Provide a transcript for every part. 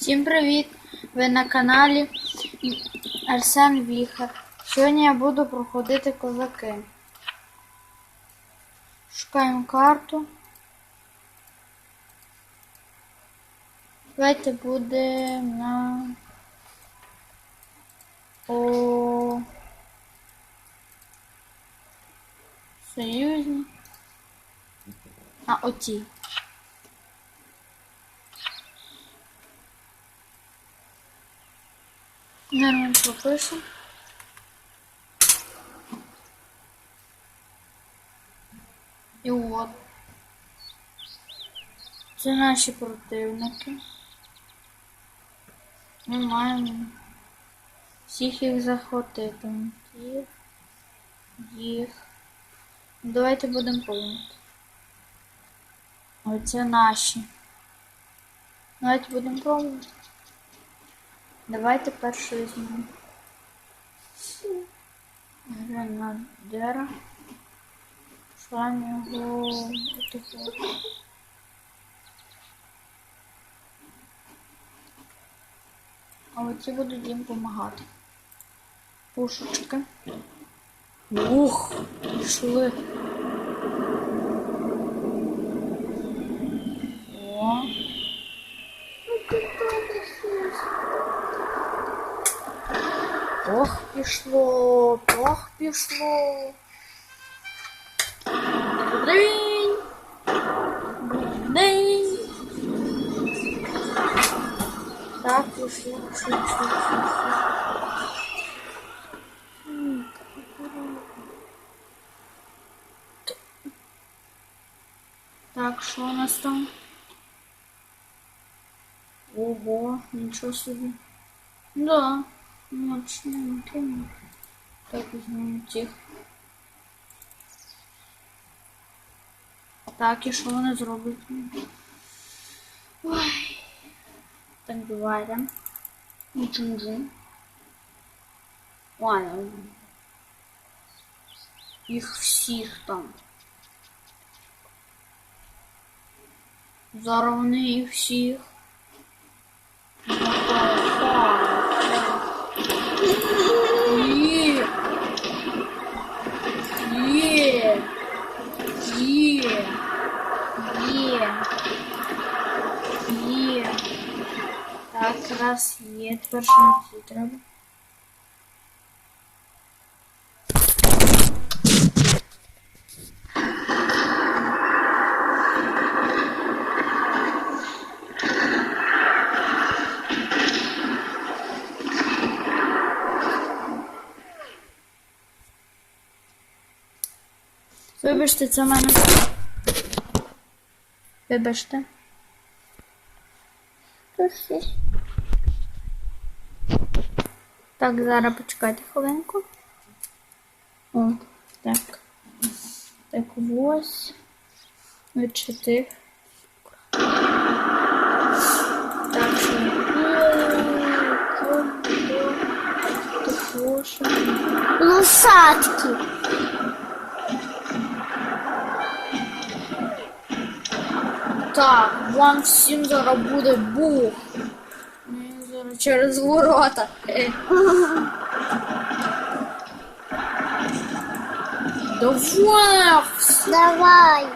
Всім привіт! Ви на каналі Арсен Віхар. Сьогодні я буду проходити козаки. Шукаємо карту. Давайте буде на о союзні. А оті. Нормально пропишемо. І от. Це наші противники. Ми маємо всіх їх захватити. Їх. Їх. Давайте будемо пробувати. Оце наші. Давайте будемо пробувати. Давайте першу візьмемо. Гренадера. Шламі його отако. А оці будуть їм допомагати. Пушечки. Ух, пішли. Ох, пішло, ох, пішло. День. День. Так, пішло, пішло, пішло, пішло. М, Так, що у нас там? Ого, нічого собі. Да, Мощненько. Так, візьмемо тих. Так, і що вони зроблять? Ой. Так, давайте. Джин-джин. Ладно. Їх всіх там. Зараз вони їх всіх. Так, раз є. Тепер що треба? Вибачте, це в мене. Вибачте. Так, зараз почекайте хвилинку. О, так. Так, ось. Вичити. Так, що. Також. Так, вам всім зараз буде бух. Зараз через ворота. Давай! Давай.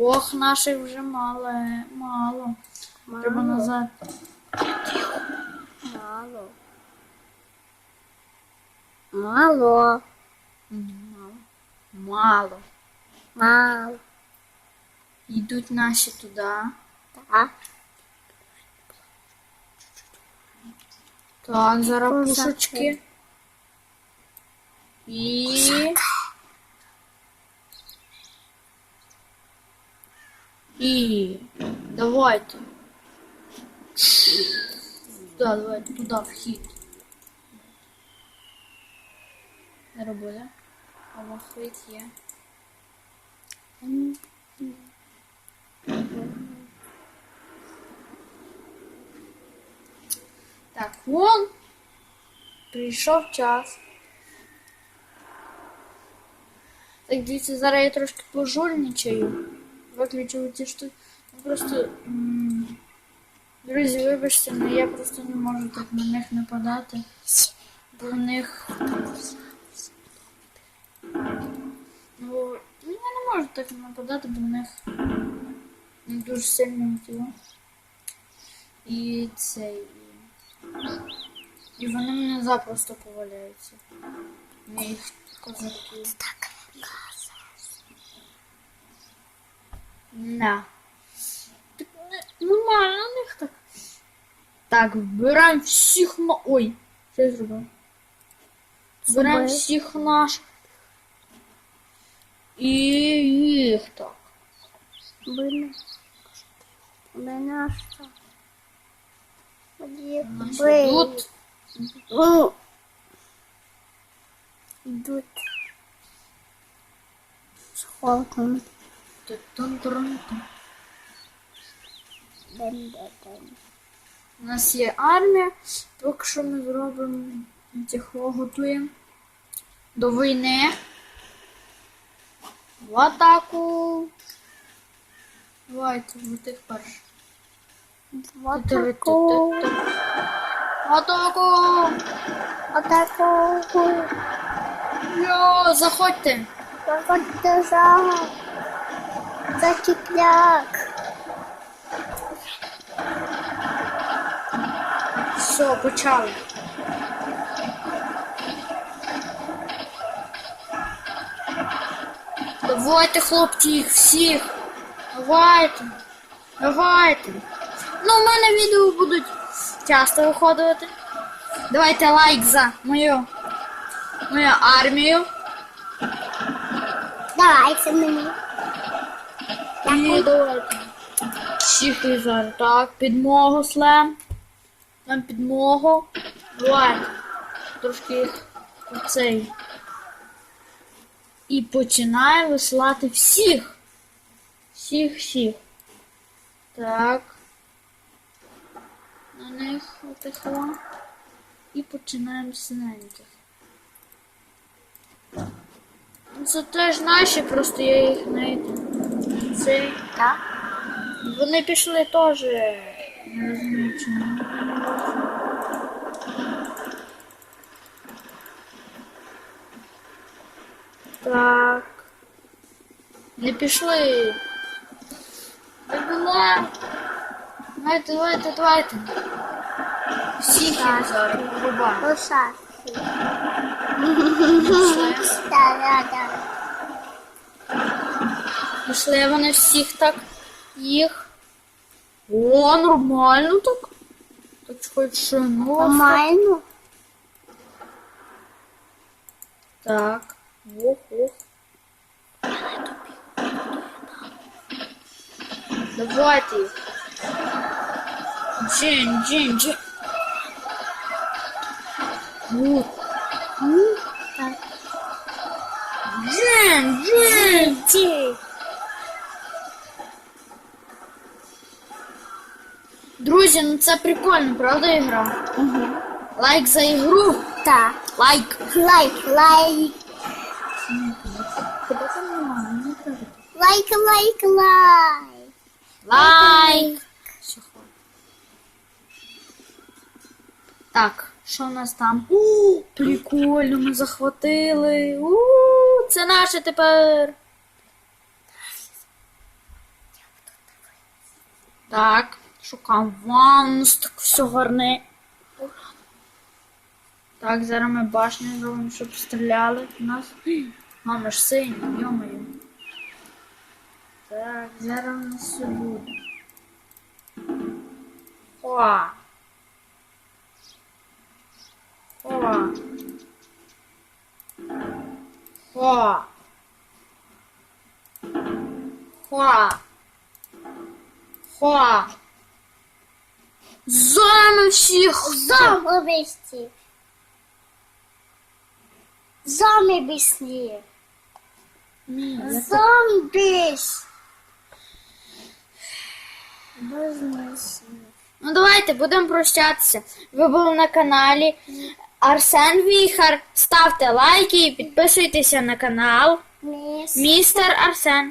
Ох, наших вже мало. Мало. Треба назад. Мало. Мало. Мало. Мало. Мало. Йдуть наші туди. Так. Так, зараз Пушечки. І. І. Давайте. Да, давайте туди вхід. Зараз буде. А вхід є. Так, вон. Прийшов час. Так, дивіться, зараз я трошки пожульничаю. Виключу ті штуки. Просто. м, Друзі, вибачте, але я просто не можу так на них нападати. Бо в них. Ну, я не можу так нападати, бо в них дуже сильне тіло. І цей. І вони мене запросто поваляються. Моїх козаків. На. Так не- нормально на них так. Так, вбираємо всіх на. Ой, що я зробив? Збираємо всіх наших. І їх так. Блин. Мене що? Йдуть. Йдуть. З холком. Ден-ден-ден. У нас є армія, поки що ми зробимо тихо готуємо до війни. В атаку. Давайте, ви тих перших. В атаку. В атаку! Атаку. Йо, заходьте! Заходьте за. За кіпляк. Все, почали. Давайте, хлопці, їх всіх. Давайте. Давайте. Ну, в мене відео будуть часто виходити. Давайте лайк за мою, мою армію. Давайте мені. І давайте. Всіх зараз. Так, підмогу слем. Нам підмогу. Давайте. Трошки їх оцей. І починаю висилати всіх. Всіх, всіх. Так. На них отихла. І починаємо синеньких. Ну, Це теж наші, просто я їх не цей. Так. Вони пішли теж. Не розумію чому. Так. Не пішли. Давай. Давайте, давайте, давайте. Всіх їх зараз врубаємо. Лошадки. Пішли. Вони всіх так. Їх. О, нормально так. Так хоч. Нормально. Так. Ох, ох. Давайте. Джин, джин, джин. Ух. М, Так. Джин, джин. Ті. Друзі, ну це прикольно, правда, ігра? Угу. Лайк за ігру. Так. Лайк. Лайк, лайк. Лайк, лайк, лайк. Лайк. Так, що у нас там? У, прикольно, ми захватили. У, це наше тепер. Так, шукаємо ванну, так все гарне. Так, зараз ми башню зробимо, щоб стріляли в нас. Мама ж синя, йомаю. Так, зараз у нас все буде. О! О! О! Хо! Хо! Зами всіх! Зомбисті. Зомбі бісні. Ні, я так- Зомбіс. Бізнес. Ну давайте будемо прощатися. Ви були на каналі Арсен Віхар. Ставте лайки і підписуйтеся на канал Міс. Містер Арсен.